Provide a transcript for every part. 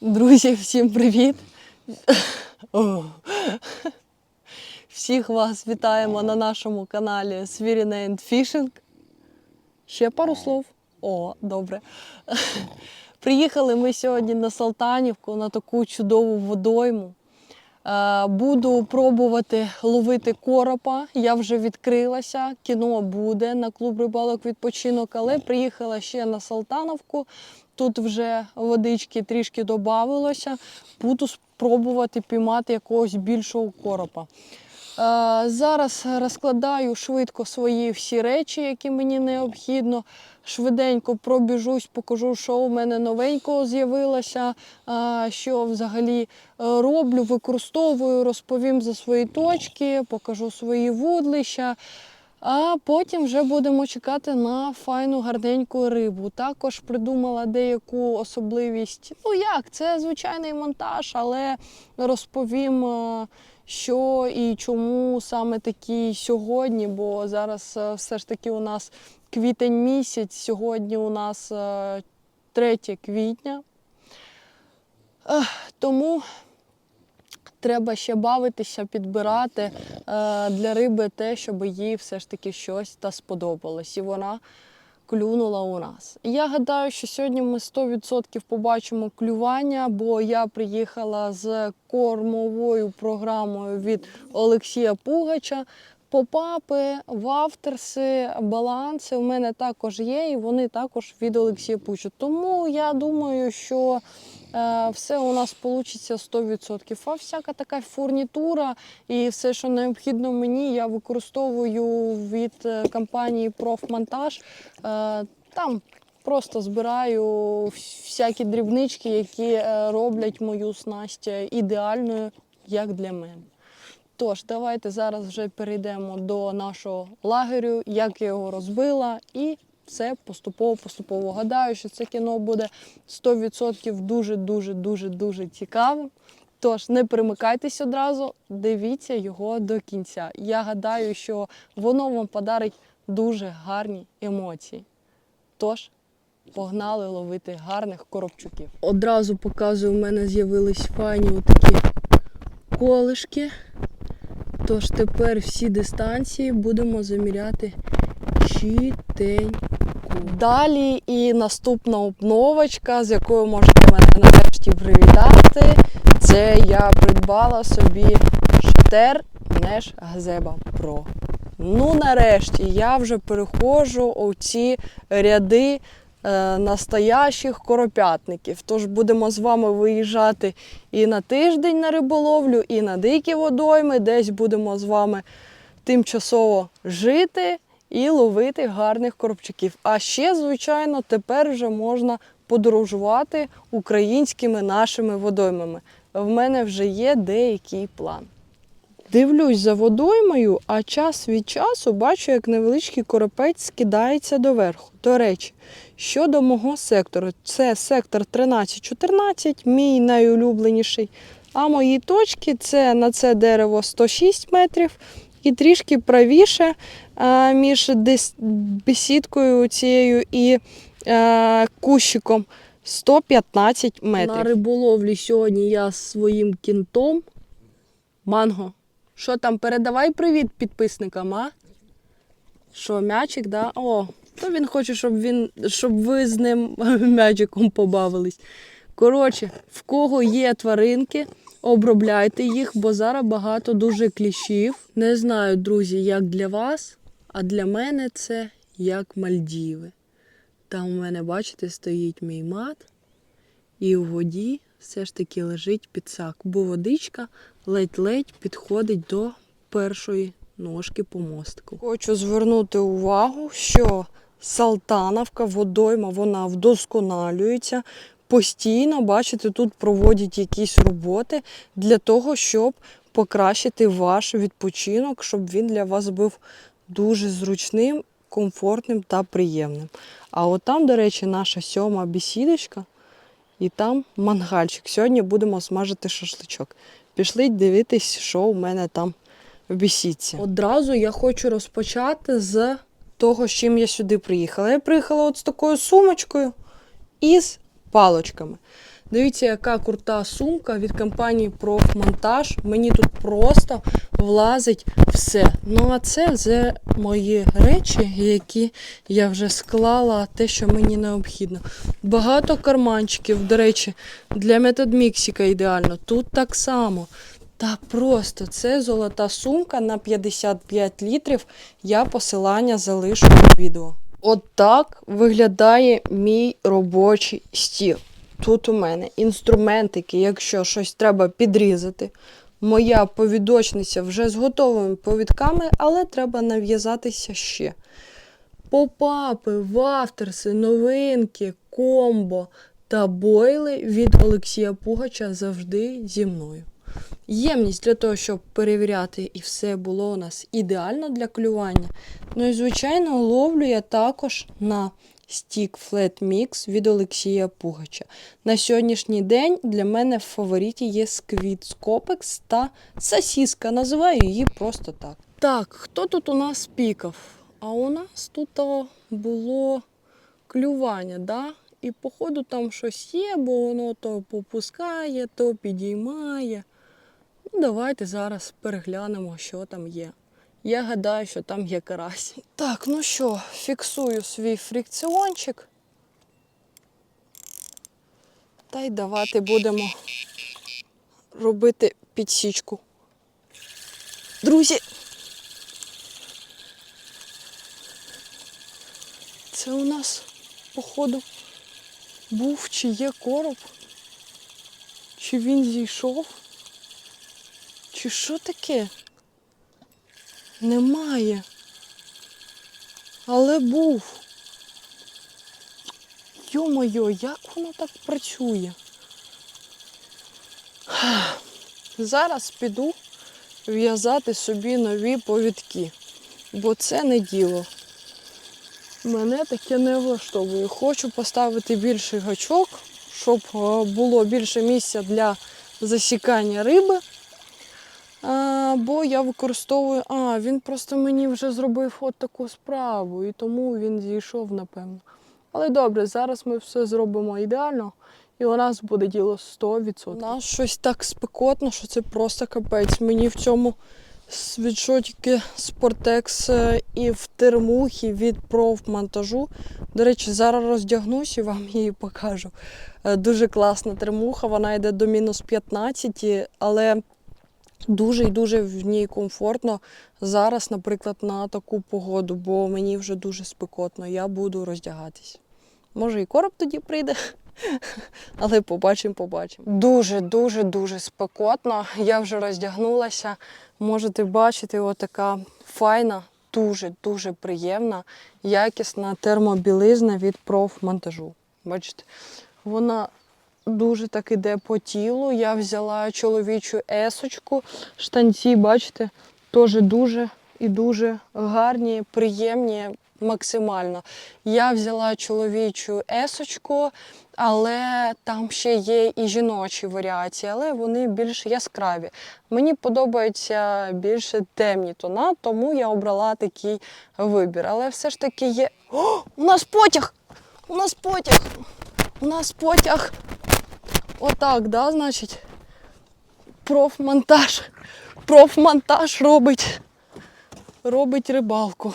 Друзі, всім привіт! Всіх вас вітаємо на нашому каналі Свіріна and Fishing. Ще пару слов. О, добре. Приїхали ми сьогодні на Салтанівку на таку чудову водойму. Е, Буду пробувати ловити коропа. Я вже відкрилася. Кіно буде на клуб рибалок відпочинок, але приїхала ще на Салтановку. Тут вже водички трішки додавилося. Буду спробувати піймати якогось більшого коропа. Е, Зараз розкладаю швидко свої всі речі, які мені необхідно. Швиденько пробіжусь, покажу, що у мене новенького з'явилося, що взагалі е, роблю, використовую, розповім за свої точки, покажу свої вудлища. А потім вже будемо чекати на файну гарненьку рибу. Також придумала деяку особливість. Ну як, це звичайний монтаж, але розповім, е, що і чому саме такий сьогодні, бо зараз е, все ж таки у нас квітень місяць, сьогодні у нас е, 3 квітня. Тому треба ще бавитися, підбирати е, для риби те, щоб їй все ж таки щось та сподобалось. І вона клюнула у нас. Я гадаю, що сьогодні ми 100% побачимо клювання, бо я приїхала з кормовою програмою від Олексія Пугача. Попапи, вафтерси, баланси у мене також є, і вони також від Олексія Пуча. Тому я думаю, що е, все у нас вийде 100%. А всяка така фурнітура і все, що необхідно мені, я використовую від е, компанії Профмонтаж. Е, там просто збираю всякі дрібнички, які роблять мою снасть ідеальною, як для мене. Тож, давайте зараз вже перейдемо до нашого лагерю, як я його розбила, і все поступово-поступово. Гадаю, що це кіно буде 100% дуже-дуже дуже дуже цікавим. Тож не перемикайтесь одразу, дивіться його до кінця. Я гадаю, що воно вам подарить дуже гарні емоції. Тож, погнали ловити гарних коробчуків. Одразу показую, у мене з'явились файні отакі колишки. Тож тепер всі дистанції будемо заміряти чітенько. Далі і наступна обновочка, з якою можете мене нарешті привітати. Це я придбала собі штер Неш Газеба Pro. Ну, нарешті я вже переходжу у ці ряди настоящих коропятників. Тож будемо з вами виїжджати і на тиждень на риболовлю, і на дикі водойми. Десь будемо з вами тимчасово жити і ловити гарних коробчиків. А ще, звичайно, тепер вже можна подорожувати українськими нашими водоймами. В мене вже є деякий план. Дивлюсь за водоймою, а час від часу бачу, як невеличкий коропець скидається доверху. До речі, щодо мого сектору, це сектор 13-14, мій найулюбленіший. А мої точки це на це дерево 106 метрів і трішки правіше між бесідкою цією і кущиком 115 метрів. На риболовлі сьогодні я своїм кінтом. Манго. Що там, передавай привіт підписникам, а? Що, м'ячик, да? О, то він хоче, щоб він, щоб ви з ним м'ячиком побавились. Коротше, в кого є тваринки, обробляйте їх, бо зараз багато дуже кліщів. Не знаю, друзі, як для вас, а для мене це як Мальдіви. Там у мене, бачите, стоїть мій мат, і у воді все ж таки лежить підсак, бо водичка ледь-ледь підходить до першої ножки по мостику. Хочу звернути увагу, що Салтановка, водойма, вона вдосконалюється. Постійно, бачите, тут проводять якісь роботи для того, щоб покращити ваш відпочинок, щоб він для вас був дуже зручним, комфортним та приємним. А от там, до речі, наша сьома бесідочка. І там мангальчик. Сьогодні будемо смажити шашличок. Пішли дивитись, що у мене там в бісіці. Одразу я хочу розпочати з того, з чим я сюди приїхала. Я приїхала от з такою сумочкою і з палочками. Дивіться, яка крута сумка від компанії Профмонтаж. Мені тут просто влазить все. Ну а це вже мої речі, які я вже склала, те, що мені необхідно. Багато карманчиків, до речі, для методміксіка ідеально. Тут так само. Та просто це золота сумка на 55 літрів. Я посилання залишу під відео. От так виглядає мій робочий стіл. Тут у мене інструментики, якщо щось треба підрізати. Моя повідочниця вже з готовими повідками, але треба нав'язатися ще. Попапи, вафтерси, новинки, комбо та бойли від Олексія Пугача завжди зі мною. Ємність для того, щоб перевіряти, і все було у нас ідеально для клювання. Ну і, звичайно, ловлю я також на стік Flat Mix від Олексія Пугача. На сьогоднішній день для мене в фавориті є Squid Scopex та сосіска. Називаю її просто так. Так, хто тут у нас пікав? А у нас тут було клювання, да? І походу там щось є, бо воно то попускає, то підіймає. Ну, давайте зараз переглянемо, що там є. Я гадаю, що там є карась. Так, ну що, фіксую свій фрикціончик. Та й давати будемо робити підсічку. Друзі! Це у нас, походу, був чи є короб? Чи він зійшов? Чи що таке? Немає. Але був. Йо-моє, як воно так працює? Зараз піду в'язати собі нові повідки, бо це не діло. Мене таке не влаштовує. Хочу поставити більший гачок, щоб е, було більше місця для засікання риби. А, бо я використовую. А, він просто мені вже зробив от таку справу, і тому він зійшов, напевно. Але добре, зараз ми все зробимо ідеально, і у нас буде діло 100%. У нас щось так спекотно, що це просто капець. Мені в цьому світшотики Спортекс і в термухі від профмонтажу. До речі, зараз роздягнусь і вам її покажу. Е, Дуже класна термуха, вона йде до мінус 15, але дуже і дуже в ній комфортно зараз, наприклад, на таку погоду, бо мені вже дуже спекотно, я буду роздягатись. Може, і короб тоді прийде, але побачимо, побачимо. Дуже, дуже, спекотно. Я вже роздягнулася. Можете бачити, отака файна, дуже, дуже приємна, якісна термобілизна від профмонтажу. Бачите, вона дуже так іде по тілу. Я взяла чоловічу есочку. Штанці, бачите, теж дуже і дуже гарні, приємні максимально. Я взяла чоловічу есочку, але там ще є і жіночі варіації, але вони більш яскраві. Мені подобаються більше темні тона, тому я обрала такий вибір. Але все ж таки є. О, у нас потяг! У нас потяг! У нас потяг! Отак, да, значить, профмонтаж. Профмонтаж робить. Робить рибалку.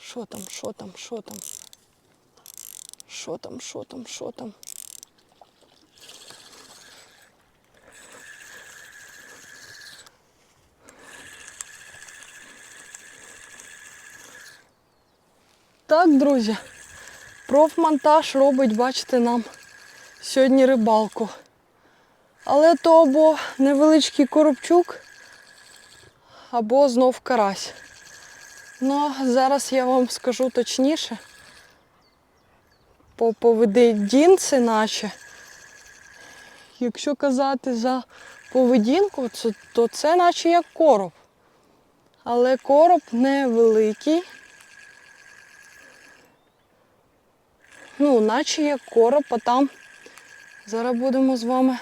Що там, що там, що там? Що там, що там, що там? Так, друзі, профмонтаж робить, бачите, нам сьогодні рибалку. Але то або невеличкий коробчук, або знов карась. Ну, зараз я вам скажу точніше. По поведінці наче. Якщо казати за поведінку, то, це наче як короб. Але короб невеликий. Ну, наче як короб, а там зараз будемо з вами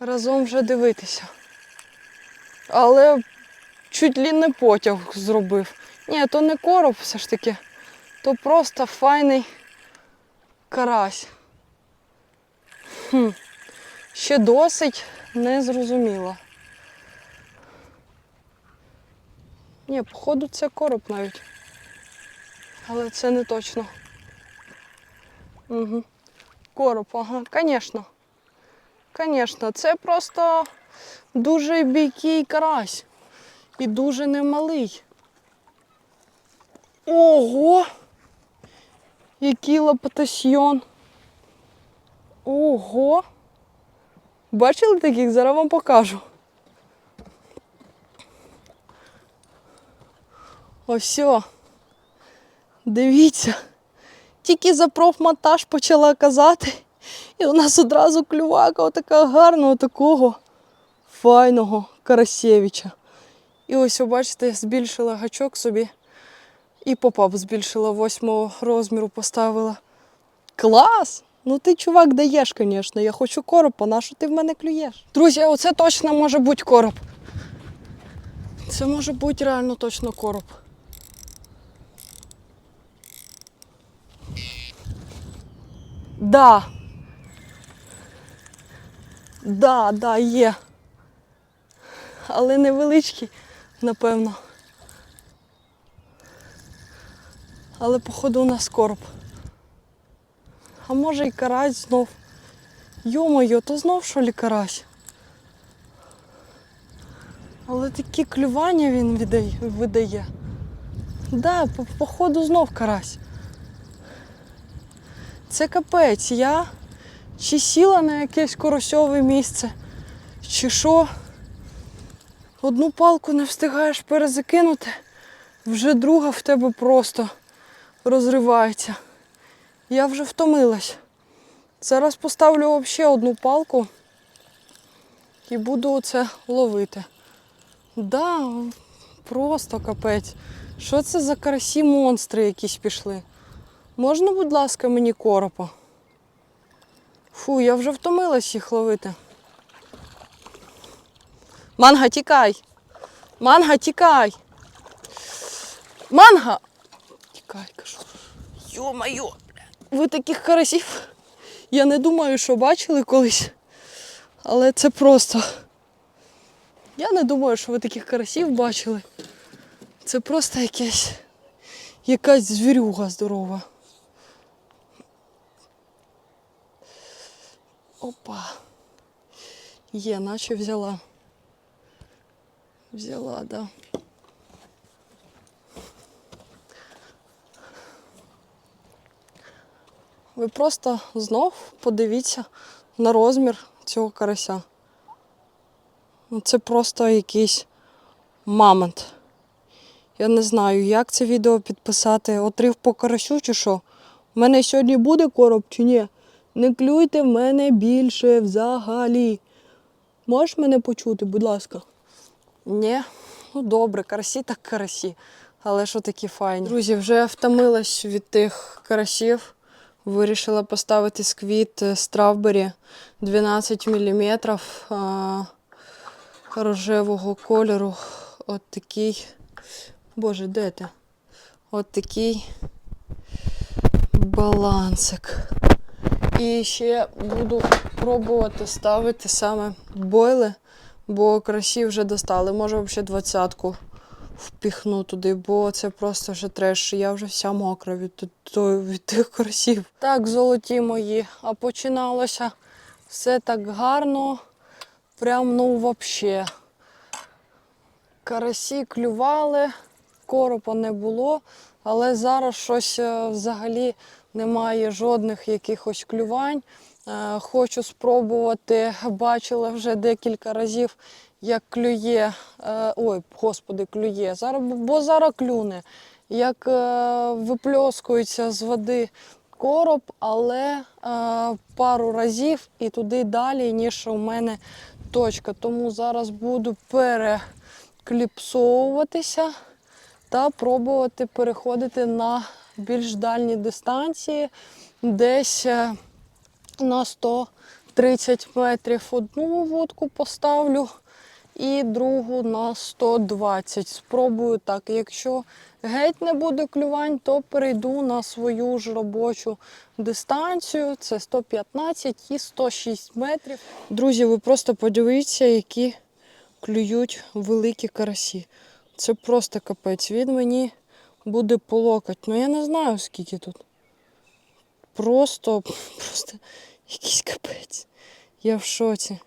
разом вже дивитися. Але чуть ли не потяг зробив. Ні, то не короб все ж таки, то просто файний карась. Хм. Ще досить незрозуміло. Ні, походу, це короб навіть. Але це не точно. Угу. Короб, ага, звісно. Звісно, це просто дуже бійкий карась. І дуже немалий. Ого! Який лапотасьйон. Ого! Бачили таких? Зараз вам покажу. Ось. Дивіться. Тільки за профмонтаж почала казати. І у нас одразу клювака отака гарного такого файного Карасєвича. І ось, ви бачите, збільшила гачок собі. І попап збільшила восьмого розміру, поставила. Клас! Ну ти, чувак, даєш, звісно. Я хочу короб, а на що ти в мене клюєш? Друзі, оце точно може бути короб. Це може бути реально точно короб. Да. Да, да, є. Але невеличкий, напевно. Але походу у нас короб. А може і карась знов. Йо-моє, то знов що лі карась. Але такі клювання він видає. Да, походу знов карась. Це капець. Я чи сіла на якесь коросьове місце, чи що. Одну палку не встигаєш перезакинути, вже друга в тебе просто розривається. Я вже втомилась. Зараз поставлю ще одну палку і буду оце ловити. Да, просто капець. Що це за карасі монстри якісь пішли? Можна, будь ласка, мені коропа? Фу, я вже втомилась їх ловити. Манга, тікай! Манга, тікай! Манга! Тікай, кажу. Йо-майо! Ви таких карасів. Я не думаю, що бачили колись. Але це просто. Я не думаю, що ви таких карасів бачили. Це просто якесь. якась звірюга здорова. Опа. Є, наче взяла. Взяла, да. Ви просто знов подивіться на розмір цього карася. Ну, Це просто якийсь мамонт. Я не знаю, як це відео підписати. Отрив по карасю чи що? У мене сьогодні буде короб чи ні? Не клюйте в мене більше взагалі. Можеш мене почути, будь ласка? Ні, ну добре, карасі так карасі. Але що такі файні. Друзі, вже втомилась від тих карасів. Вирішила поставити сквіт стравбері 12 мм рожевого кольору. От такий. Боже, де ти? От такий балансик. І ще буду пробувати ставити саме бойли, бо красі вже достали. Може взагалі двадцятку впіхну туди, бо це просто вже треш. Я вже вся мокра від, від тих красів. Так, золоті мої, а починалося все так гарно, прям ну взагалі. Карасі клювали, коропа не було, але зараз щось е, взагалі немає жодних якихось клювань. Е, Хочу спробувати, бачила вже декілька разів, як клює, е, ой, господи, клює, бо зараз клюне, як е, випльоскується з води короб, але пару разів і туди далі, ніж у мене точка. Тому зараз буду перекліпсовуватися та пробувати переходити на більш дальні дистанції, десь е, на 130 метрів одну вудку поставлю і другу на 120. Спробую так. Якщо геть не буде клювань, то перейду на свою ж робочу дистанцію. Це 115 і 106 метрів. Друзі, ви просто подивіться, які клюють великі карасі. Це просто капець. Він мені буде по локоть. Ну я не знаю, скільки тут. Просто, просто якийсь капець. Я в шоці.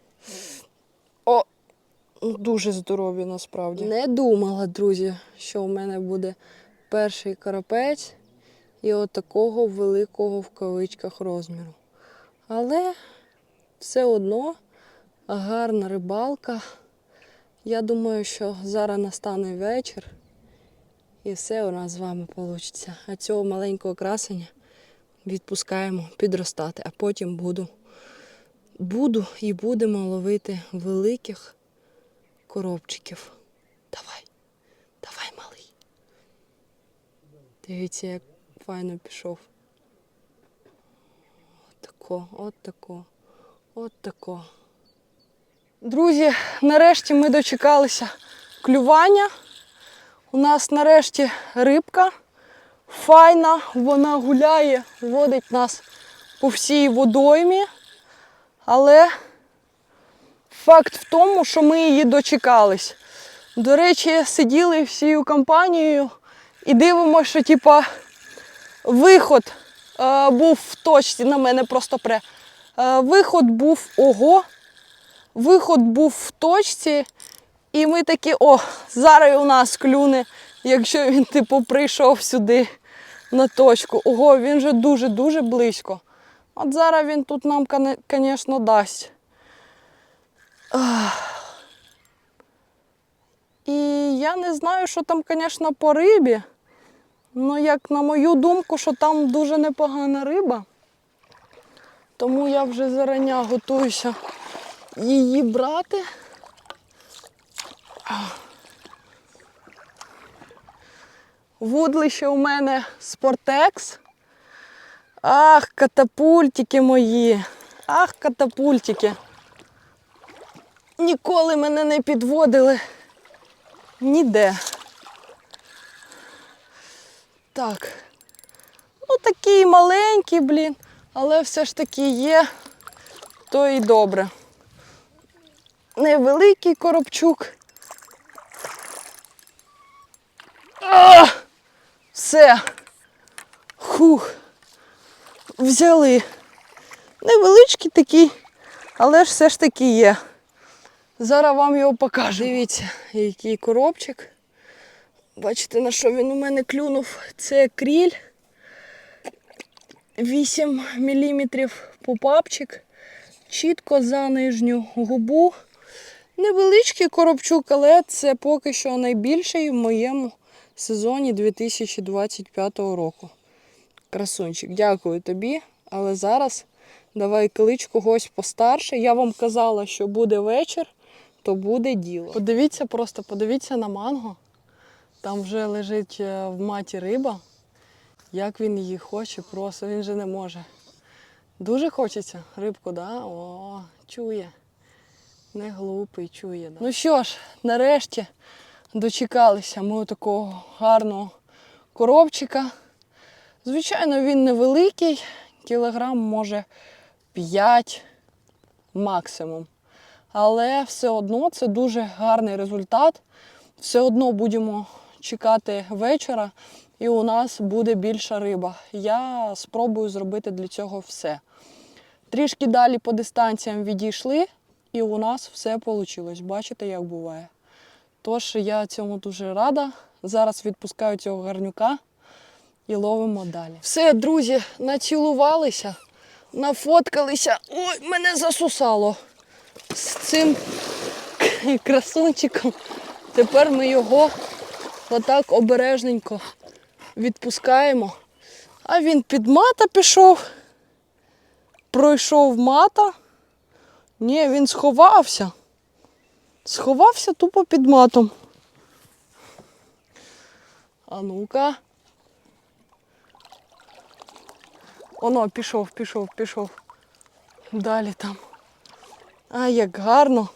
О, дуже здорові насправді. Не думала, друзі, що в мене буде перший карапець і от великого в кавичках розміру. Але все одно гарна рибалка. Я думаю, що зараз настане вечір і все у нас з вами вийде. А цього маленького красення відпускаємо підростати, а потім буду, буду і будемо ловити великих коробчиків. Давай, давай, малий. Дивіться, як файно пішов. От тако, от тако, от тако. Друзі, нарешті ми дочекалися клювання. У нас нарешті рибка файна, вона гуляє, водить нас по всій водоймі. Але факт в тому, що ми її дочекались. До речі, сиділи всією компанією і дивимося, що типа виход е, був в точці, на мене просто пре. Е, виход був ого. Виход був в точці, і ми такі, о, зараз у нас клюне, якщо він, типу, прийшов сюди на точку. Ого, він же дуже-дуже близько. От зараз він тут нам, звісно, дасть. І я не знаю, що там, звісно, по рибі. Ну, як на мою думку, що там дуже непогана риба. Тому я вже зарання готуюся її брати. Вудлище у мене Спортекс. Ах, катапультики мої. Ах, катапультики. Ніколи мене не підводили ніде. Так. Ну такий маленький, блін, але все ж таки є, то і добре. Невеликий коробчук. Все. Хух. Взяли. Невеличкий такий, але ж все ж таки є. Зараз вам його покажу. Дивіться, який коробчик. Бачите, на що він у мене клюнув? Це кріль. 8 мм попапчик. Чітко за нижню губу. Невеличкий коробчук, але це поки що найбільший в моєму сезоні 2025 року. Красунчик, дякую тобі. Але зараз давай клич когось постарше. Я вам казала, що буде вечір, то буде діло. Подивіться, просто подивіться на манго. Там вже лежить е, в маті риба. Як він її хоче, просто він же не може. Дуже хочеться рибку, да? О, чує. Не глупий, чує. Да? Ну що ж, нарешті дочекалися ми такого гарного коробчика. Звичайно, він невеликий, кілограм може 5 максимум. Але все одно це дуже гарний результат. Все одно будемо чекати вечора, і у нас буде більша риба. Я спробую зробити для цього все. Трішки далі по дистанціям відійшли, і у нас все вийшло. Бачите, як буває. Тож я цьому дуже рада. Зараз відпускаю цього гарнюка і ловимо далі. Все, друзі, націлувалися, нафоткалися. Ой, мене засусало з цим красунчиком. Тепер ми його отак обережненько відпускаємо. А він під мата пішов, пройшов мата. Ні, він сховався. Сховався тупо під матом. А ну-ка. Оно, пішов, пішов, пішов. Далі там. А, як гарно.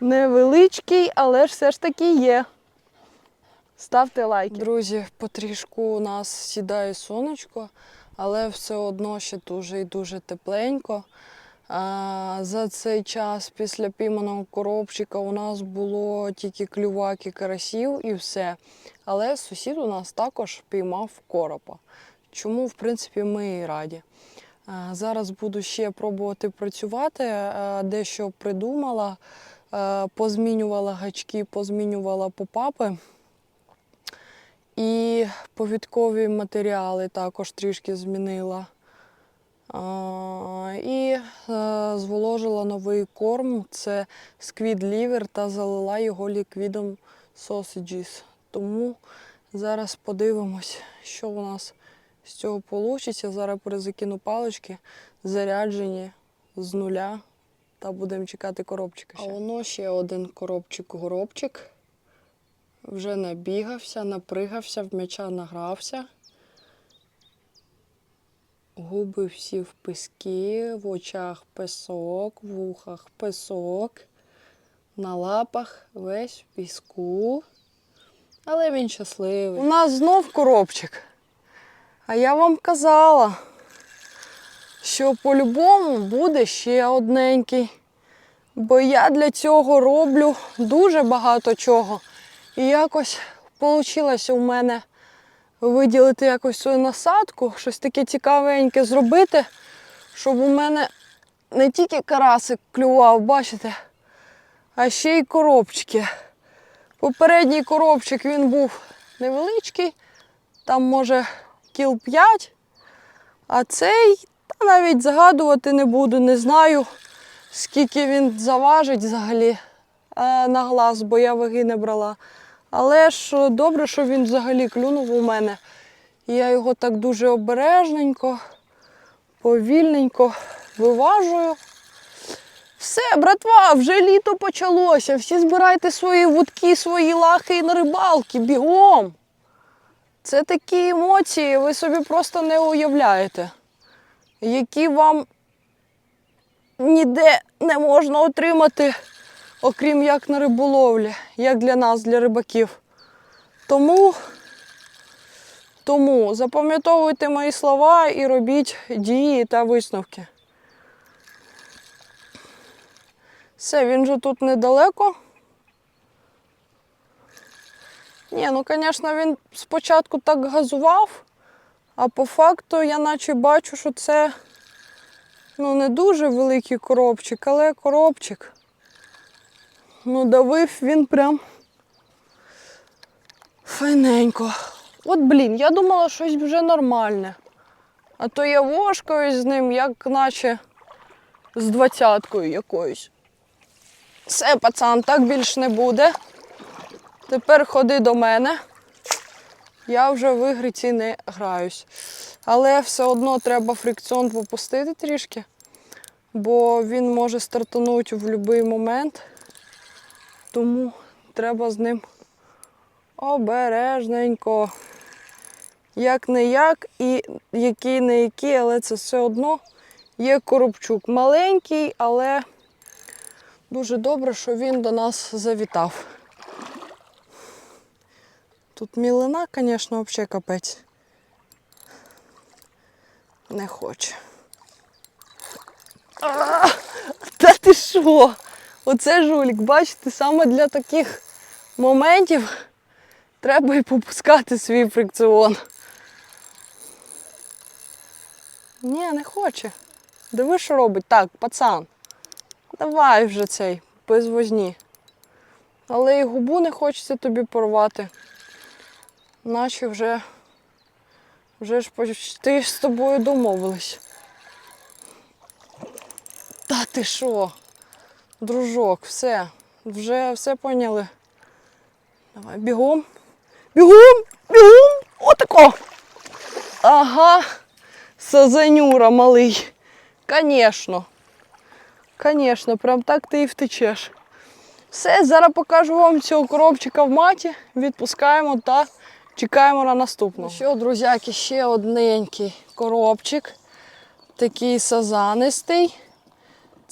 Невеличкий, але ж все ж таки є. Ставте лайки. Друзі, потрішку у нас сідає сонечко, але все одно ще дуже і дуже тепленько. За цей час після пійманого коробчика у нас було тільки клюваки карасів і все. Але сусід у нас також піймав коропа. Чому, в принципі, ми і раді. Зараз буду ще пробувати працювати, дещо придумала, позмінювала гачки, позмінювала попапи. І повідкові матеріали також трішки змінила. І е, зволожила новий корм це сквід лівер та залила його ліквідом sausages. Тому зараз подивимось, що у нас з цього вийде. Зараз перезакину палички, заряджені з нуля та будемо чекати коробчика. Ще. А воно ще один коробчик-горобчик. Вже набігався, напригався, в м'яча награвся. Губи всі в піски, в очах песок, в вухах песок, на лапах весь в піску. Але він щасливий. У нас знов коробчик. А я вам казала, що по-любому буде ще одненький. Бо я для цього роблю дуже багато чого. І якось вийшло у мене виділити якось свою насадку, щось таке цікавеньке зробити, щоб у мене не тільки карасик клював, бачите, а ще й коробчики. Попередній коробчик він був невеличкий, там може кіл 5, а цей та навіть згадувати не буду, не знаю, скільки він заважить взагалі е, на глаз, бо я ваги не брала. Але ж добре, що він взагалі клюнув у мене. Я його так дуже обережненько, повільненько виважую. Все, братва, вже літо почалося. Всі збирайте свої вудки, свої лахи і на рибалки, бігом. Це такі емоції, ви собі просто не уявляєте, які вам ніде не можна отримати окрім як на риболовлі, як для нас, для рибаків. Тому, тому запам'ятовуйте мої слова і робіть дії та висновки. Все, він же тут недалеко. Ні, ну, звісно, він спочатку так газував, а по факту я наче бачу, що це ну, не дуже великий коробчик, але коробчик. Ну, давив він прям файненько. От, блін, я думала, щось вже нормальне. А то я вошкаюсь з ним, як наче з двадцяткою якоюсь. Все, пацан, так більш не буде. Тепер ходи до мене. Я вже в ігри ці не граюсь. Але все одно треба фрикціон попустити трішки, бо він може стартанути в будь-який момент. Тому треба з ним обережненько. Як не як і який не який, але це все одно є коробчук. Маленький, але дуже добре, що він до нас завітав. Тут мілина, звісно, взагалі капець. Не хоче. А, та ти що? Оце жулік, бачите, саме для таких моментів треба і попускати свій фрикціон. Ні, не хоче. Диви, що робить. Так, пацан. Давай вже цей, без возні. Але і губу не хочеться тобі порвати. Наче вже вже ж почти з тобою домовились. Та ти що? Дружок, все, вже все поняли. Давай, бігом. Бігом! Бігом! Отако! Ага, сазанюра малий. Конечно. Конечно, прям так ти і втечеш. Все, зараз покажу вам цього коробчика в маті. Відпускаємо та чекаємо на наступного. Що, друзяки, ще одненький коробчик. Такий сазанистий.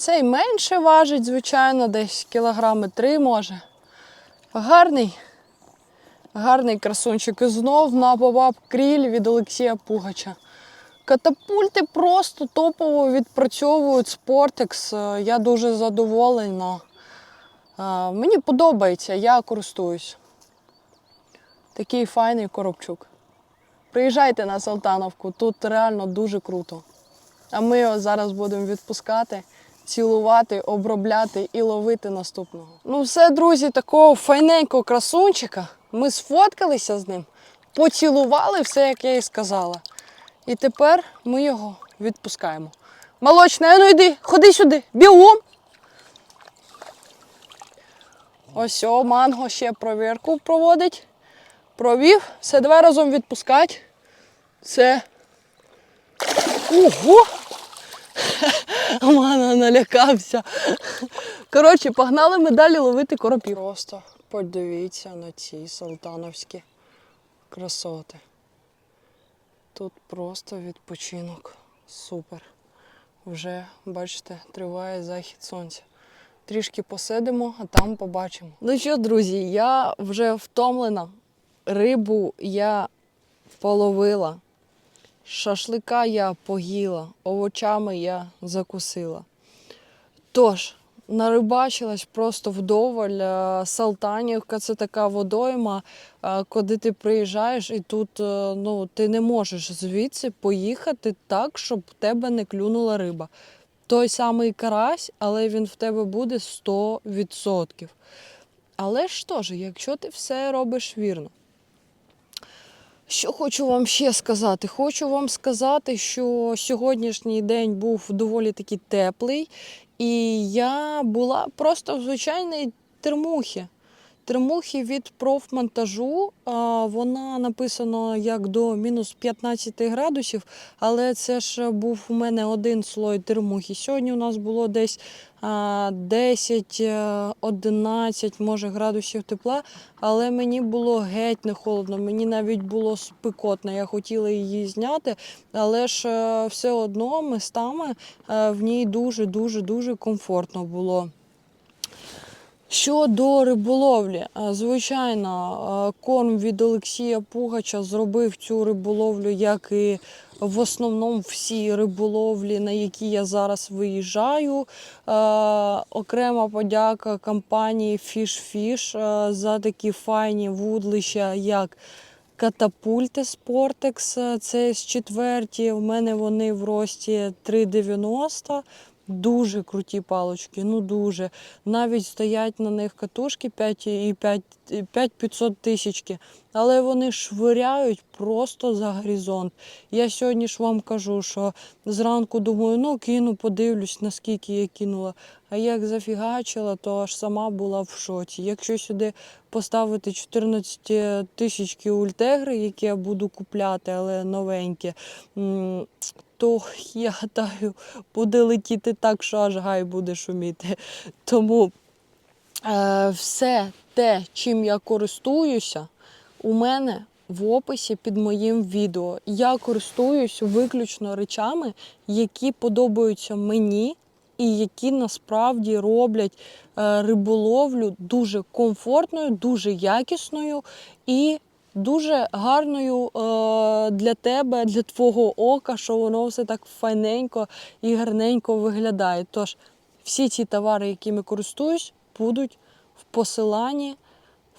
Цей менше важить, звичайно, десь кілограми три може. Гарний, гарний красунчик. І знов на бабаб кріль від Олексія Пугача. Катапульти просто топово відпрацьовують Спортекс. Я дуже задоволена. Мені подобається, я користуюсь. Такий файний коробчук. Приїжджайте на Салтановку, тут реально дуже круто. А ми його зараз будемо відпускати, цілувати, обробляти і ловити наступного. Ну все, друзі, такого файненького красунчика. Ми сфоткалися з ним, поцілували все, як я і сказала. І тепер ми його відпускаємо. Молочне, ну йди, ходи сюди, бігом. Ось о, манго ще провірку проводить. Провів. Все, давай разом відпускати. Все. Ого! Мана налякався. Коротше, погнали ми далі ловити коропів. Просто подивіться на ці салтановські красоти. Тут просто відпочинок. Супер. Вже, бачите, триває захід сонця. Трішки посидимо, а там побачимо. Ну що, друзі, я вже втомлена. Рибу я половила. Шашлика я поїла, овочами я закусила. Тож, нарибачилась просто вдоволь. Е, Салтанівка це така водойма, е, куди ти приїжджаєш, і тут е, ну, ти не можеш звідси поїхати так, щоб в тебе не клюнула риба. Той самий карась, але він в тебе буде 100%. Але ж теж, якщо ти все робиш вірно. Що хочу вам ще сказати? Хочу вам сказати, що сьогоднішній день був доволі таки теплий, і я була просто в звичайній термухі. Термухи від профмонтажу. а, Вона написана як до мінус 15 градусів, але це ж був у мене один слой термухи. Сьогодні у нас було десь 10-11 може градусів тепла, але мені було геть не холодно, мені навіть було спекотно. Я хотіла її зняти, але ж е, все одно містами е, в ній дуже-дуже дуже комфортно було. Щодо риболовлі, е, звичайно, е, корм від Олексія Пугача зробив цю риболовлю, як і в основному всі риболовлі, на які я зараз виїжджаю. Е, Окрема подяка компанії Fish Fish за такі файні вудлища, як катапульти Sportex, це з четверті. У мене вони в рості 3,90. Дуже круті палочки, ну дуже. Навіть стоять на них катушки 5 і 5, 500 тисячки, але вони швиряють просто за горизонт. Я сьогодні ж вам кажу, що зранку думаю, ну кину, подивлюсь, наскільки я кинула. А як зафігачила, то аж сама була в шоці. Якщо сюди поставити 14 тисячки ультегри, які я буду купляти, але новенькі, то я гадаю, буде летіти так, що аж гай буде шуміти. Тому е, все те, чим я користуюся, у мене в описі під моїм відео. Я користуюсь виключно речами, які подобаються мені. І які насправді роблять е, риболовлю дуже комфортною, дуже якісною і дуже гарною е, для тебе, для твого ока, що воно все так файненько і гарненько виглядає. Тож всі ці товари, якими користуюсь, будуть в посиланні,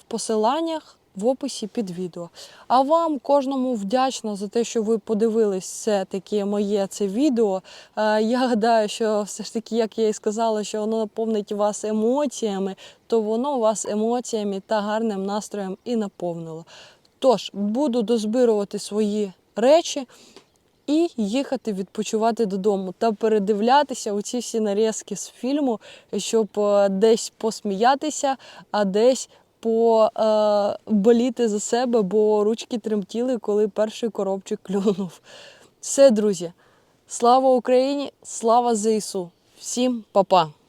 в посиланнях в описі під відео. А вам кожному вдячна за те, що ви подивились все таки моє це відео. Е, Я гадаю, що все ж таки, як я і сказала, що воно наповнить вас емоціями, то воно вас емоціями та гарним настроєм і наповнило. Тож буду дозбирувати свої речі і їхати відпочивати додому та передивлятися оці всі нарізки з фільму, щоб е, десь посміятися, а десь поболіти за себе, бо ручки тремтіли, коли перший коробчик клюнув. Все, друзі, слава Україні, слава ЗСУ! Всім па-па!